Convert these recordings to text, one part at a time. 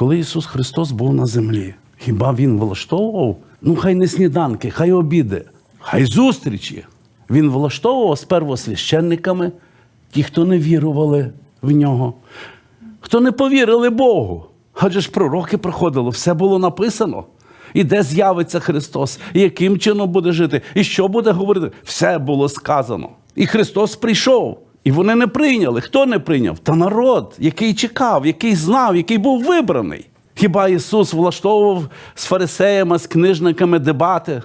Коли Ісус Христос був на землі, хіба Він влаштовував? Ну, хай не сніданки, хай обіди, хай зустрічі. Він влаштовував з первосвященниками, ті, хто не вірували в нього, хто не повірили Богу. Адже ж пророки приходили, все було написано. І де з'явиться Христос, і яким чином буде жити, і що буде говорити. Все було сказано. І Христос прийшов. І вони не прийняли. Хто не прийняв? Та народ, який чекав, який знав, який був вибраний. Хіба Ісус влаштовував з фарисеями, з книжниками дебати?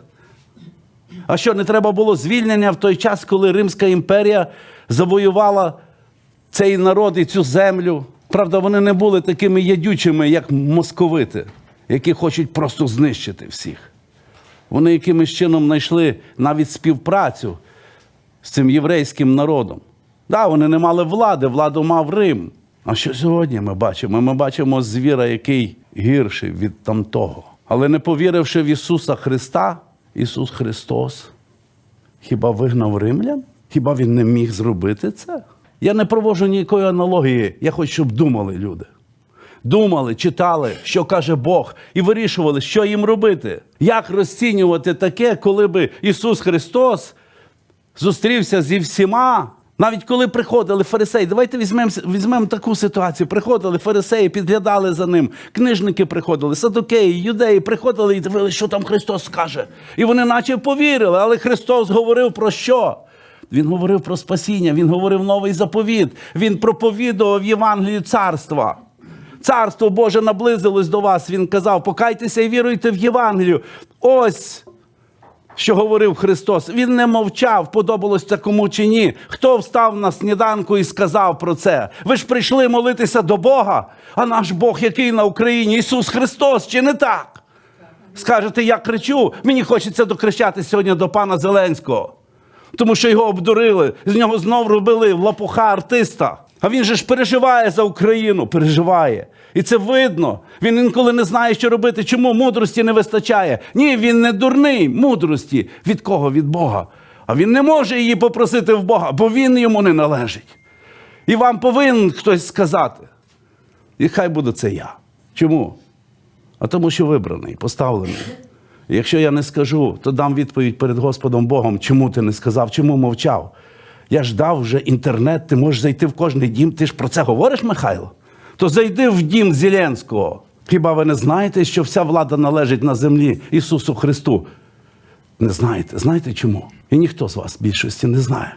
А що не треба було звільнення в той час, коли Римська імперія завоювала цей народ і цю землю? Правда, вони не були такими ядючими, як московити, які хочуть просто знищити всіх. Вони якимось чином знайшли навіть співпрацю з цим єврейським народом. Да, вони не мали влади, владу мав Рим. А що сьогодні ми бачимо? Ми бачимо звіра, який гірший від тамтого. Але не повіривши в Ісуса Христа, Ісус Христос хіба вигнав римлян? Хіба Він не міг зробити це? Я не проводжу ніякої аналогії. Я хочу, щоб думали люди. Думали, читали, що каже Бог, і вирішували, що їм робити. Як розцінювати таке, коли би Ісус Христос зустрівся зі всіма. Навіть коли приходили фарисеї, давайте візьмемо візьмемо таку ситуацію. Приходили фарисеї, підглядали за ним, книжники приходили, садокеї, юдеї приходили і дивилися, що там Христос скаже. І вони наче повірили, але Христос говорив про що? Він говорив про спасіння, він говорив новий заповіт, він проповідував Євангелію царства. Царство Боже наблизилось до вас. Він казав: покайтеся і віруйте в Євангелію. Ось що говорив Христос. Він не мовчав, подобалось це кому чи ні. Хто встав на сніданку і сказав про це? Ви ж прийшли молитися до Бога, а наш Бог, який на Україні, Ісус Христос, чи не так? Скажете, я кричу, мені хочеться докричати сьогодні до пана Зеленського, тому що його обдурили, з нього знов робили лопуха артиста. А він же ж переживає за Україну, переживає. І це видно. Він інколи не знає, що робити. Чому мудрості не вистачає? Ні, він не дурний мудрості. Від кого? Від Бога. А він не може її попросити в Бога, бо він йому не належить. І вам повинен хтось сказати. І хай буде це я. Чому? А тому, що вибраний, поставлений. І якщо я не скажу, то дам відповідь перед Господом Богом, чому ти не сказав, чому мовчав. Я ж дав вже інтернет, ти можеш зайти в кожний дім. Ти ж про це говориш, Михайло? То зайди в дім Зеленського. Хіба ви не знаєте, що вся влада належить на землі Ісусу Христу? Не знаєте. Знаєте чому? І ніхто з вас більшості не знає.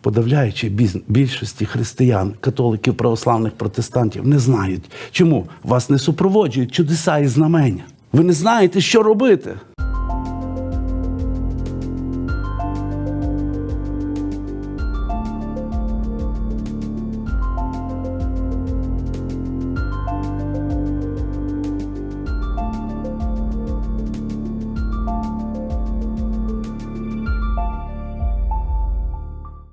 Подавляючи більшості християн, католиків, православних протестантів, не знають. Чому? Вас не супроводжують чудеса і знамення. Ви не знаєте, що робити.